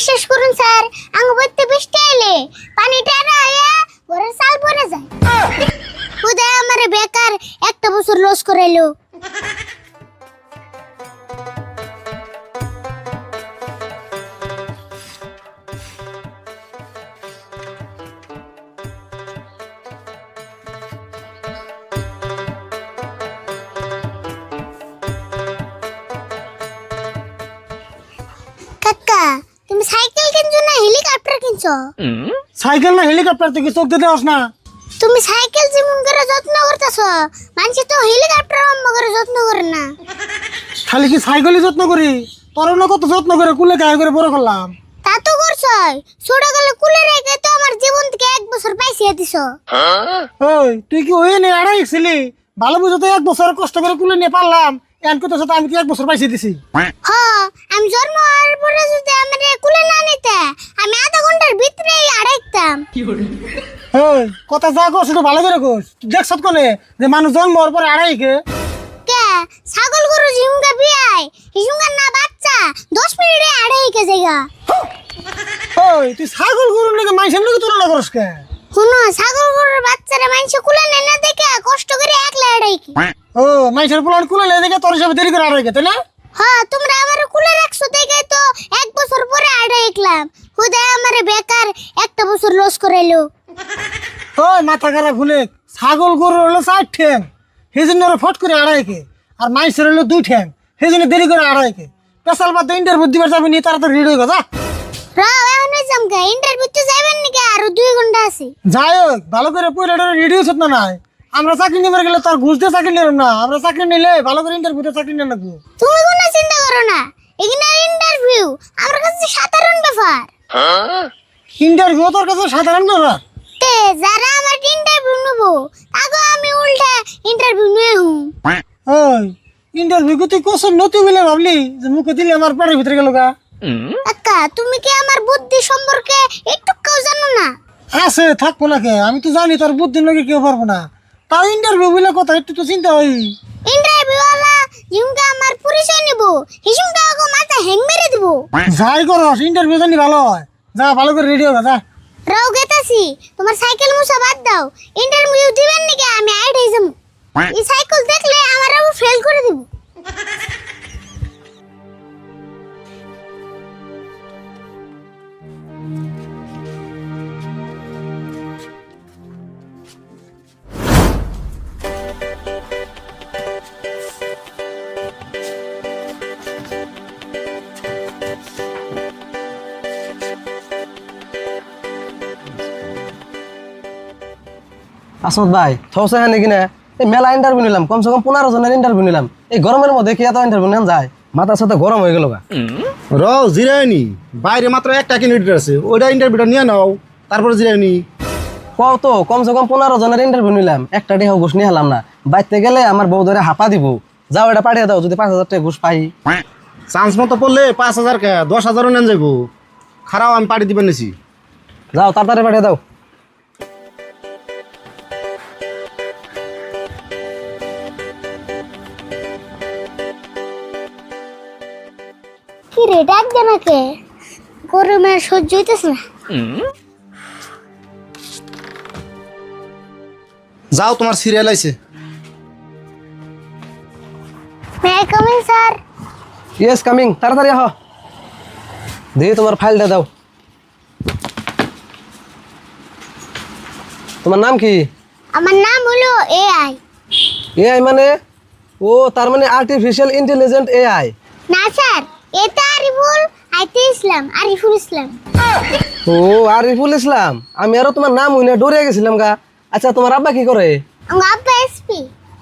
বিশ্বাস করুন স্যার। আঙ্গ বইতে বৃষ্টি এলে পানিটা হইয়া ঘরের সাল পরে যায়। উদয় আমারে বেকার একটা বছর লস করাইলো। হেলিকপ্টার কিনছো? সাইকেল না হেলিকপ্টার থেকে চোখ দিতে আস না তুমি সাইকেল যেমন করে যত্ন করতেছো মানুষ তো হেলিকপ্টার অম্ব করে যত্ন করে না। খালি কি সাইকেলই যত্ন করি? তোর না কত যত্ন করে কুলে গায়ে করে বড় করলাম। তা তো করছই। ছোট গেলে কুলে রেখে তো আমার জীবন থেকে এক বছর পাইছিয়ে দিছো। ওই তুই কি ওই নিয়ে আড়াই ছিলি? ভালো বুঝো তো এক বছর কষ্ট করে কুলে নিয়ে পারলাম। এন কত সাথে আমি কি এক বছর পাইছে দিছি? হ আমি জন্ম হওয়ার পরে যদি আমার কুলে না নিতে আমি আধা ঘণ্টার ভিতরেই আড়াইতাম। ওই কথা যা কর সেটা ভালো করে কোস। দেখছ কোনে যে মানুষ জন্ম হওয়ার পরে আড়াই কে? কে? ছাগল গরু ঝিমুঙ্গা বিয়াই। হিসুঙ্গার না বাচ্চা দশ মিনিটে আড়াই কে জায়গা। ওই তুই ছাগল গরুর নাকি মাইসের নাকি তুলনা করস কে? শুনো ছাগল গরুর বাচ্চারা মানুষ কুলে নেয় না দেখে কষ্ট করে একলা আড়াই কি। ও মাইসের পোলার কুলে লে দেখে তোর হিসাবে দেরি করে কে তাই না? হ্যাঁ তোমরা আমার কুলে রাখছো দেখে তো এক বছর পরে আড়াই একলাম হুদায় আমার বেকার একটা বছর লস করাইলো। ওই মাথা খারাপ ভুলে ছাগল গরু হলো চার ঠ্যাং সেই জন্য ওরা ফট করে আড়াই কে আর মাইসের হলো দুই ঠ্যাং সেই জন্য দেরি করে আড়াই কে পেশাল বাদ ইন্টারভিউ দিবার যাবি নি তাড়াতাড়ি রেডি হয়ে যা। রাও এখন জামকা ইন্টারভিউ তো যাবেন নাকি আরও দুই ঘণ্টা আছে। যাই হোক ভালো করে পয়লা রেডি হচ্ছে না নাই? আমরা চাকরি নিবার গেলে তার ঘুষ দিয়ে চাকরি নিলাম না। আমরা চাকরি নিলে ভালো করে ইন্টারভিউতে চাকরি নিয়ে তুমি কোনো চিন্তা করো না। এখানে ইন্টারভিউ আমার কাছে সাধারণ ব্যাপার। ইন্টারভিউ তোর কাছে সাধারণ ব্যাপার তে যারা আমার ইন্টারভিউ নেব তাকে আমি উল্টা ইন্টারভিউ নিয়ে হুম। ওই ইন্টারভিউ তুই কোশ্চেন নতি বলে ভাবলি যে মুখে দিলে আমার পেটের ভিতরে গেল গা? কাকা তুমি কি আমার বুদ্ধি সম্পর্কে একটু কেউ জানো না? আছে থাকব না কে আমি তো জানি তোর বুদ্ধির লোকে কেউ পারব না। তাও ইন্টারভিউ বলে কথা একটু তো চিন্তা হই ইন্টারভিউ আলা ইউঙ্গা আমার পরিচয় নিব। হিসুমকা আগো মাথা হ্যাং মেরে দিব। যাই করস ইন্টারভিউ জানি ভালো হয়। যা ভালো করে রেডি হবে যা। রাও গেতাছি তোমার সাইকেল মুসা বাদ দাও। ইন্টারভিউ দিবেন নাকি আমি আইড হয়ে যাব এই সাইকেল দেখলে আমার আবার ফেল করে দিব। আসমত ভাই থৌসা হ্যাঁ নাকি না এই মেলা ইন্টারভিউ নিলাম কমসে কম পনেরো জনের ইন্টারভিউ নিলাম। এই গরমের মধ্যে কি এত ইন্টারভিউ নেন যায়? মাথার সাথে গরম হয়ে গেল গা। র জিরায়নি বাইরে মাত্র একটা ক্যান্ডিডেট আছে ওইটা ইন্টারভিউটা নিয়ে নাও তারপরে জিরায়নি কও তো কমসে কম পনেরো জনের ইন্টারভিউ নিলাম একটা টাকা ঘুষ নিয়ে হলাম না। বাইতে গেলে আমার বউ ধরে হাঁপা দিব। যাও এটা পাঠিয়ে দাও যদি পাঁচ হাজার টাকা ঘুষ পাই। চান্স মতো পড়লে পাঁচ হাজার কে দশ হাজারও নেন যাব খারাপ আমি পাড়ি দিবেন নিছি। যাও তাড়াতাড়ি পাঠিয়ে দাও। কি রে ডাক দে নাকে গরমে সহ্য হইতেছে না। যাও তোমার সিরিয়াল আইছে। May coming sir yes coming তাড়াতাড়ি আহ। দিয়ে তোমার ফাইলটা দাও। তোমার নাম কি? আমার নাম হলো এআই এআই মানে? ও তার মানে আর্টিফিশিয়াল ইন্টেলিজেন্ট এআই না স্যার এটা আরিফুল আইতে ইসলাম আরিফুল ইসলাম। ও আরিফুল ইসলাম আমি আরও তোমার নাম হইনা ডরে গেছিলাম গা। আচ্ছা তোমার আব্বা কি করে? আমার আব্বা এসপি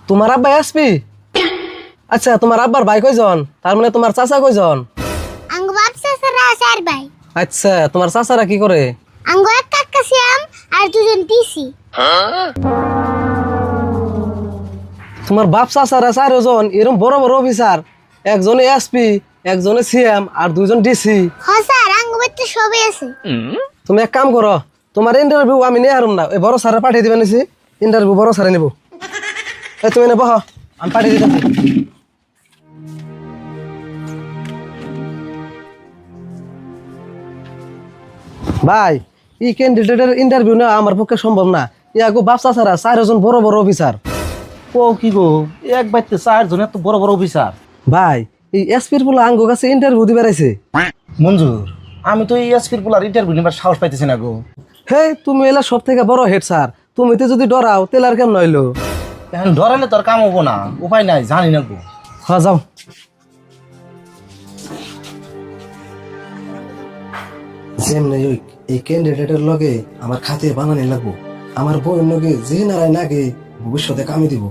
তোমার আব্বা এসপি আচ্ছা তোমার আব্বার ভাই কয়জন? তার মানে তোমার চাচা কয়জন? আঙ্গ সারা স্যার ভাই। আচ্ছা তোমার চাচারা কি করে? আঙ্গ এক কাকা আর দুজন টিসি তোমার বাপ চাচারা চারজন এরকম বড় বড় অফিসার একজনে এসপি একজনে সিএম আর দুজন ডিসি হ স্যার আঙ্গ বাচ্চা সবই আছে। তুমি এক কাম করো তোমার ইন্টারভিউ আমি নিয়ে হারুম না ওই বড় স্যারে পাঠিয়ে দিবেন নিছি। ইন্টারভিউ বড় স্যারে নিব। এই তুমি নেব আমি পাঠিয়ে দিতেছি ভাই এই ক্যান্ডিডেটের ইন্টারভিউ নেওয়া আমার পক্ষে সম্ভব না। ইয়াগো বাপসা ছাড়া চারজন বড় বড় অফিসার। ও কি গো এক বাইতে চারজন এত বড় বড় অফিসার। ভাই এই এসপির আঙ্গো কাছে ইন্টারভিউ দিবে রাইছে মঞ্জুর। আমি তো এই এসপির পোলার ইন্টারভিউ নিবার সাহস পাইতেছি না গো। হে তুমি এলা সব থেকে বড় হেড স্যার তুমি তো যদি ডরাও তেল আর কেমন নইলো এখন ধরালে তোর কাম হব না। উপায় নাই জানি না গো। হ্যাঁ যাও। যেমনি এই ক্যান্ডিডেটের লগে আমার খাতে বানানি লাগবো। আমার বউয়ের লগে যে নারায় নাগে ভবিষ্যতে কামি দিব।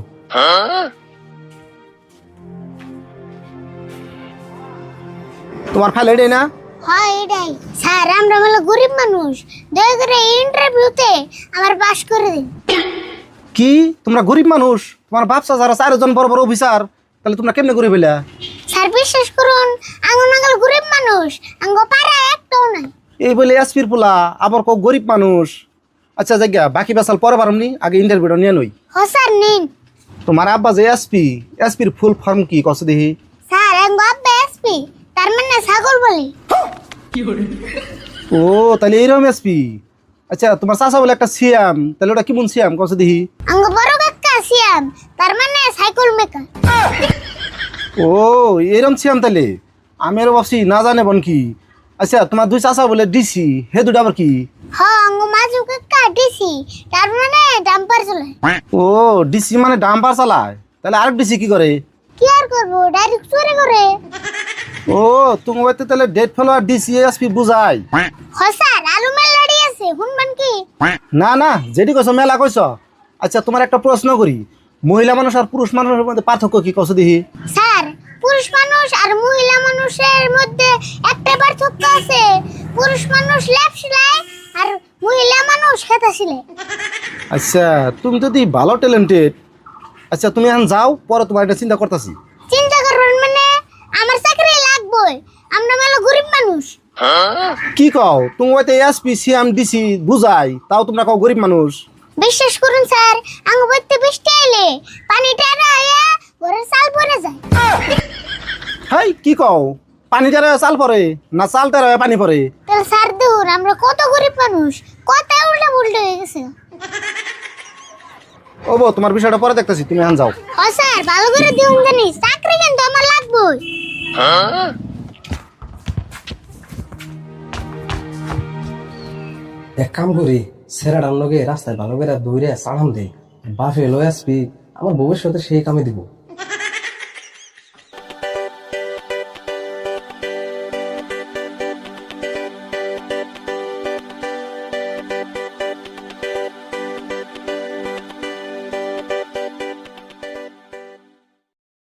তোমার ফাইল এটাই না? হয় এটাই। স্যার আমরা হলো গরিব মানুষ। দয়া করে ইন্টারভিউতে আমার পাশ করে দিন। কি? তোমরা গরিব মানুষ? তোমার বাপসা যারা চারজন বড় বড় অফিসার তাহলে তোমরা কেমনে করে পেলা স্যার বিশ্বাস করুন আঙ্গুল নাঙ্গল গরিব মানুষ আঙ্গ পাড়া একটাও নাই। এই বলে এসপির পোলা আবার কো গরিব মানুষ। আচ্ছা জায়গা বাকি বেসাল পরে পারমনি আগে ইন্টারভিউটা নিয়ে নই। হ স্যার নিন। তোমার আব্বা যে এসপি এসপির ফুল ফর্ম কি কস দেখি স্যার আঙ্গ আব্বা এসপি তার মানে ছাগল বলি। ও তাহলে এইরকম এসপি আচ্ছা তোমার চাষা বলে একটা সিয়াম। তাহলে ওটা কেমন সিয়াম? কস দেখি। আঙ্গ বড় কাকা সিয়াম তার মানে সাইকেল মেকার। ও এরম সিয়াম তাহলে। আমি আরও ভাবছি না জানে বন কি। আচ্ছা তোমার দুই চাষা বলে ডিসি হে দুটা আবার কি? হ আঙ্গ মাজু কাকা ডিসি তার মানে ডাম্পার চলে ও ডিসি মানে ডাম্পার চালায়। তাহলে আরেক ডিসি কি করে? আর করব ডাইরেক্ট চুরি করে। ও তুমি তাহলে ডেট ফেলো আর ডিসি এসপি বুঝাই। হ স্যার আলু মেল লড়ি আছে শুনবেন কি? না না যেটি কইছ মেলা কইছ। আচ্ছা তোমার একটা প্রশ্ন করি। মহিলা মানুষ আর পুরুষ মানুষের মধ্যে পার্থক্য কি কছ দেখি? স্যার পুরুষ মানুষ আর মহিলা মানুষের মধ্যে একটা পার্থক্য আছে। পুরুষ মানুষ ল্যাপ সেলাই আর মহিলা মানুষ সেলাই। আচ্ছা তুমি তো দি ভালো ট্যালেন্টেড আচ্ছা তুমি এখন যাও পরে তোমার একটা চিন্তা করতেছি চিন্তা করবেন মানে আমার চাকরি লাগবে আমরা মেলো গরিব মানুষ। কি কও? তুমি হয়তো এসপি সিএম ডিসি বুঝাই তাও তোমরা কও গরিব মানুষ। বিশ্বাস করুন স্যার আঙ্গ বইতে বৃষ্টি এলে পানি টেরা হইয়া ঘরের চাল পরে যায়। হাই কি কও? পানি তারা চাল পরে না চাল তারা পানি পরে তাহলে স্যার দেখুন আমরা কত গরিব মানুষ কত উল্টা পুল্টা হয়ে গেছে। ও বো তোমার বিষয়টা পরে দেখতেছি তুমি এখন যাও। ও স্যার ভালো করে দিউন জানি। চাকরি কিন্তু আমার লাগবে এক কাম করি সেরা ডান লগে রাস্তায় ভালো করে দৌড়ে চালাম দেই। বাফে লো আসবি, আমার ভবিষ্যতে সেই কামে দিব।